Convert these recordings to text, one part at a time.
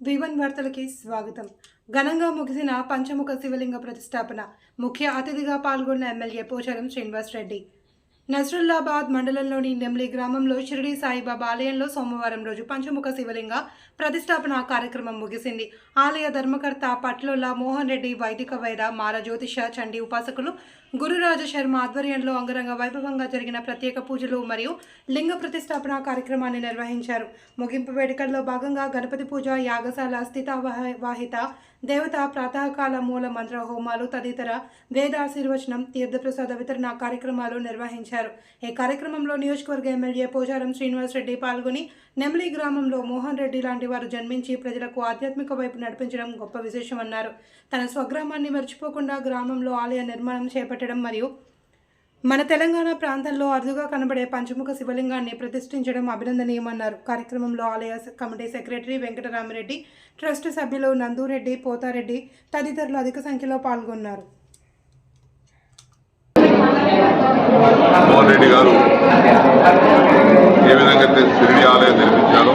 వివన్ వార్తలకి స్వాగతం. ఘనంగా ముగిసిన పంచముఖ శివలింగ ప్రతిష్టాపన ముఖ్య అతిథిగా పాల్గొన్న ఎమ్మెల్యే పోచారం శ్రీనివాస్ రెడ్డి నజరుల్లాబాద్ మండలంలోని నెమ్లి గ్రామంలో షిరిడి సాయిబాబా ఆలయంలో సోమవారం రోజు పంచముఖ శివలింగ ప్రతిష్టాపన కార్యక్రమం ముగిసింది. ఆలయ ధర్మకర్త పట్లోల మోహన్ రెడ్డి వైదిక వైద మాల జ్యోతిష చండీ ఉపాసకులు గురురాజ శర్మ ఆధ్వర్యంలో అంగరంగ వైభవంగా జరిగిన ప్రత్యేక పూజలు మరియు లింగ ప్రతిష్టాపన కార్యక్రమాన్ని నిర్వహించారు. ముగింపు వేడుకల్లో భాగంగా గణపతి పూజ యాగశాల స్థిత వాహిత దేవత ప్రాతకాల మూల మంత్ర హోమాలు తదితర వేదాశీర్వచనం తీర్థప్రసాద వితరణ కార్యక్రమాలు నిర్వహించారు. ఈ కార్యక్రమంలో నియోజకవర్గ ఎమ్మెల్యే పోచారం శ్రీనివాస్ రెడ్డి పాల్గొని నెమలి గ్రామంలో మోహన్ రెడ్డి లాంటి వారు జన్మించి ప్రజలకు ఆధ్యాత్మిక వైపు నడిపించడం గొప్ప విశేషమన్నారు. తన స్వగ్రామాన్ని మర్చిపోకుండా గ్రామంలో ఆలయ నిర్మాణం పెట్టడం మరియు మన తెలంగాణ ప్రాంతంలో అరుదుగా కనబడే పంచముఖ శివలింగాన్ని ప్రతిష్ఠించడం అభినందనీయమన్నారు. కార్యక్రమంలో ఆలయ కమిటీ సెక్రటరీ వెంకటరామరెడ్డి ట్రస్ట్ సభ్యులు నందూరెడ్డి పోతారెడ్డి తదితరులు అధిక సంఖ్యలో పాల్గొన్నారు. మోహన్ రెడ్డి గారు ఏ విధంగా అయితే షిరిడి ఆలయం నిర్మించారో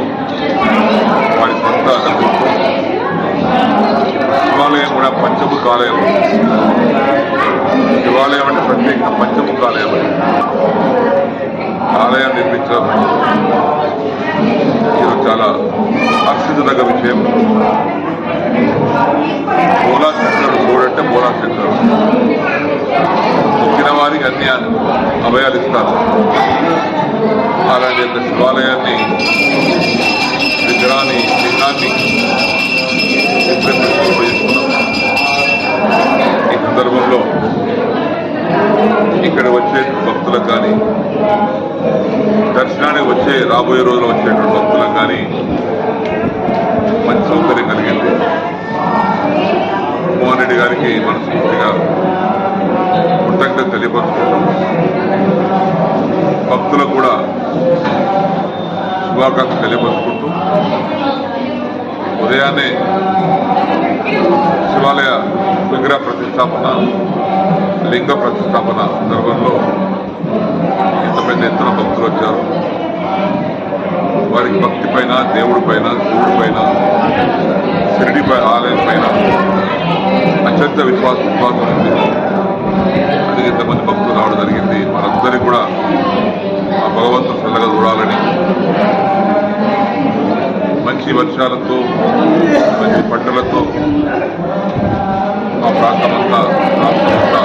హర్షించదగ్గ విషయం. బోలా శంకరుడు చూడంటే బోలా శంకరుడు మొక్కిన వారికి అన్ని అభయాలు ఇస్తారు. అలాంటి యొక్క శివాలయాన్ని విగ్రహాన్ని లింగాన్ని ఈ సందర్భంలో ఇక్కడ వచ్చే భక్తులకు కానీ దర్శనానికి వచ్చే రాబోయే రోజులు వచ్చేటువంటి మంచి సౌకర్యం కలిగింది. మోహన్ రెడ్డి గారికి మనస్ఫూర్తిగా కృతజ్ఞత తెలియపరుచుకుంటాం భక్తులకు కూడా శుభాకాంక్షలు తెలియపరుచుకుంటూ ఉదయాన్నే శివాలయ విగ్రహ ప్రతిష్టాపన లింగ ప్రతిష్టాపన సందర్భంలో ఎంత పెద్ద ఎత్తున భక్తులు వచ్చారు. భక్తి పైన దేవుడి పైన శివుడి పైన షిరిడి ఆలయం పైన అత్యంత విశ్వాస విశ్వాసం ఉంది. అందుకే ఇంతమంది భక్తులు రావడం జరిగింది. మనందరికీ కూడా ఆ భగవంతుడు చల్లగా చూడాలని మంచి వర్షాలతో మంచి పంటలతో ఆ ప్రాంతమంతా రాష్ట్రమంతా